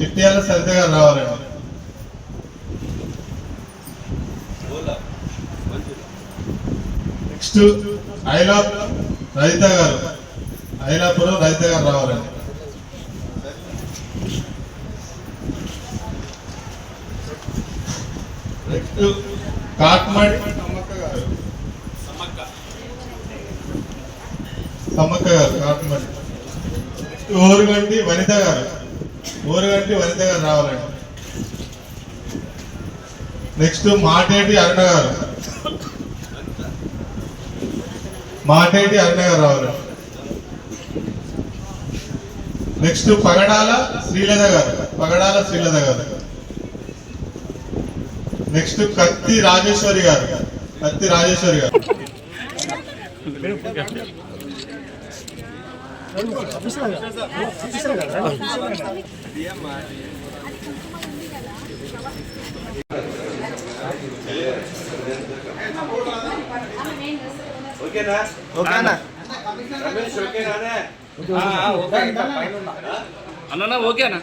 చిట్యాల సరిత గారు రావాలండి నెక్స్ట్ ఐలా రజిత గారు. ఐలాపురం రజిత గారు రావాలండి. నెక్స్ట్ కాట్మడి సమ్మక్క గారు. సమ్మక్క. గారు కాట్మడి. నెక్స్ట్ ఓరుగంటి వనిత గారు. ఊరుగంటి వనిత గారు రావాలండి. నెక్స్ట్ మాటేటి అరుణ గారు. మాటేటి అరుణ గారు రావాలండి నెక్స్ట్ పగడాల శ్రీలత గారు. పగడాల శ్రీలత గారు. నెక్స్ట్ కత్తి రాజేశ్వరి గారు. కత్తి రాజేశ్వరి గారు. ఓకేనా? ఓకేనా? రమేష్ ఓకేనానే అన్న ఓకేనా